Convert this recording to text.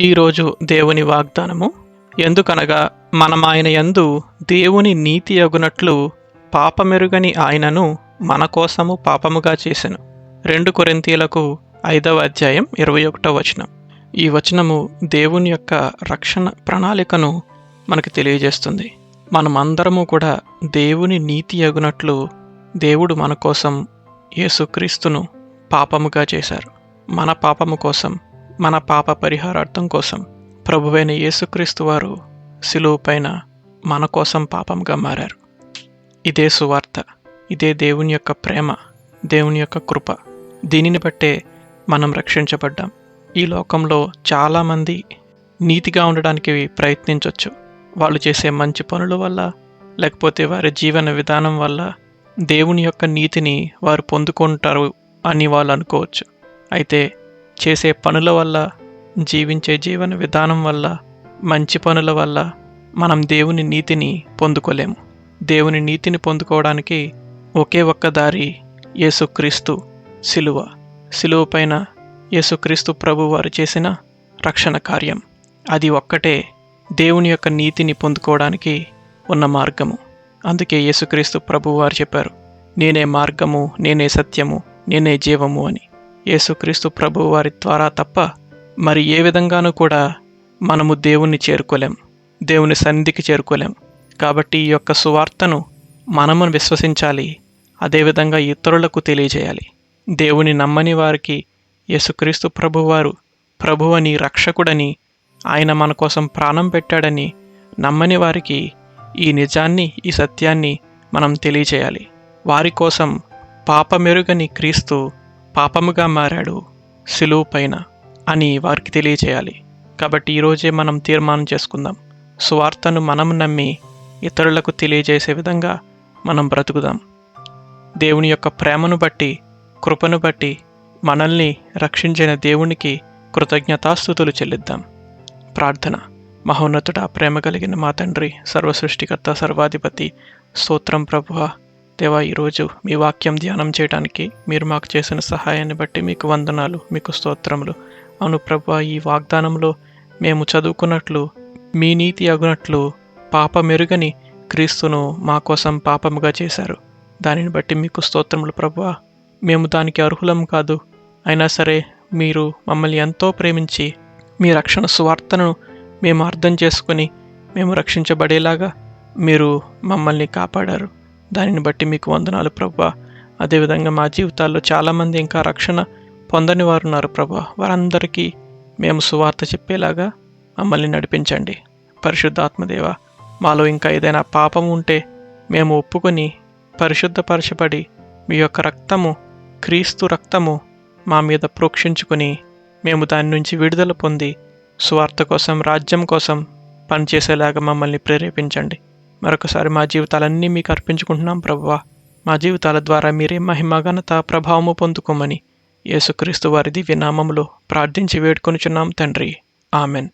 ఈరోజు దేవుని వాగ్దానము. ఎందుకనగా మనమాయన యందు దేవుని నీతి అగునట్లు పాపమెరుగని ఆయనను మన కోసము పాపముగా చేసెను. రెండు కొరింతీలకు ఐదవ అధ్యాయం ఇరవై ఒకటో వచనం. ఈ వచనము దేవుని యొక్క రక్షణ ప్రణాళికను మనకు తెలియజేస్తుంది. మనమందరము కూడా దేవుని నీతి అగునట్లు దేవుడు మన కోసం యేసుక్రీస్తును పాపముగా చేశారు. మన పాపము కోసం మన పాప పరిహారార్థం కోసం ప్రభువైన యేసుక్రీస్తు వారు శిలువ పైన మన కోసం పాపంగా మారారు. ఇదే సువార్త ఇదే దేవుని యొక్క ప్రేమ దేవుని యొక్క కృప. దీనిని బట్టే మనం రక్షించబడ్డాం. ఈ లోకంలో చాలామంది నీతిగా ఉండడానికి ప్రయత్నించవచ్చు వాళ్ళు చేసే మంచి పనుల వల్ల లేకపోతే వారి జీవన విధానం వల్ల దేవుని యొక్క నీతిని వారు పొందుకుంటారు అని వాళ్ళు అనుకోవచ్చు. అయితే చేసే పనుల వల్ల జీవించే జీవన విధానం వల్ల మంచి పనుల వల్ల మనం దేవుని నీతిని పొందుకోలేము. దేవుని నీతిని పొందుకోవడానికి ఒకే ఒక్క దారి యేసుక్రీస్తు సిలువ. సిలువ పైన యేసుక్రీస్తు ప్రభు వారు చేసిన రక్షణ కార్యం. అది ఒక్కటే దేవుని యొక్క నీతిని పొందుకోవడానికి ఉన్న మార్గము. అందుకే యేసుక్రీస్తు ప్రభు వారు చెప్పారు నేనే మార్గము నేనే సత్యము నేనే జీవము అని. యేసుక్రీస్తు ప్రభు వారి ద్వారా తప్ప మరి ఏ విధంగానూ కూడా మనము దేవుణ్ణి చేరుకోలేం దేవుని సన్నిధికి చేరుకోలేం. కాబట్టి ఈ యొక్క సువార్తను మనము విశ్వసించాలి అదేవిధంగా ఇతరులకు తెలియజేయాలి. దేవుని నమ్మని వారికి యేసుక్రీస్తు ప్రభువారు ప్రభువని రక్షకుడని ఆయన మన కోసం ప్రాణం పెట్టాడని నమ్మని వారికి ఈ నిజాన్ని ఈ సత్యాన్ని మనం తెలియజేయాలి. వారి కోసం పాపమెరుగని క్రీస్తు పాపముగా మారాడు సిలువు పైన అని వారికి తెలియజేయాలి కాబట్టి ఈరోజే మనం తీర్మానం చేసుకుందాం. సువార్తను మనం నమ్మి ఇతరులకు తెలియజేసే విధంగా మనం బ్రతుకుదాం. దేవుని యొక్క ప్రేమను బట్టి కృపను బట్టి మనల్ని రక్షించిన దేవునికి కృతజ్ఞతాస్థుతులు చెల్లిద్దాం. ప్రార్థన. మహోన్నతుడ ప్రేమ కలిగిన మా తండ్రి సర్వసృష్టికర్త సర్వాధిపతి స్తోత్రం ప్రభువ దేవా ఈరోజు మీ వాక్యం ధ్యానం చేయడానికి మీరు మాకు చేసిన సహాయాన్ని బట్టి మీకు వందనాలు మీకు స్తోత్రములు. అవును ప్రభు ఈ వాగ్దానంలో మేము చదువుకున్నట్లు మీ నీతి అగునట్లు పాప మెరుగని క్రీస్తును మా కోసం పాపముగా చేశారు. దానిని బట్టి మీకు స్తోత్రములు ప్రభా. మేము దానికి అర్హులం కాదు. అయినా సరే మీరు మమ్మల్ని ఎంతో ప్రేమించి మీ రక్షణ సువార్తను మేము అర్థం చేసుకుని మేము రక్షించబడేలాగా మీరు మమ్మల్ని కాపాడారు. దానిని బట్టి మీకు వందనాలు ప్రభా. అదేవిధంగా మా జీవితాల్లో చాలామంది ఇంకా రక్షణ పొందని వారు ఉన్నారు ప్రభా. వారందరికీ మేము సువార్త చెప్పేలాగా మమ్మల్ని నడిపించండి. పరిశుద్ధాత్మదేవ మాలో ఇంకా ఏదైనా పాపం ఉంటే మేము ఒప్పుకొని పరిశుద్ధపరచబడి మీ యొక్క రక్తము క్రీస్తు రక్తము మా మీద ప్రోక్షించుకొని మేము దాని నుంచి విడుదల పొంది స్వార్థ కోసం రాజ్యం కోసం పనిచేసేలాగా మమ్మల్ని ప్రేరేపించండి. మరొకసారి మా జీవితాలన్నీ మీకు అర్పించుకుంటున్నాం ప్రభువా మా జీవితాల ద్వారా మీరే మహిమ ఘనత ప్రభావము పొందుకోమని యేసుక్రీస్తు వారి దివ్య నామములో ప్రార్థించి వేడుకొనుచున్నాం తండ్రి. ఆమెన్.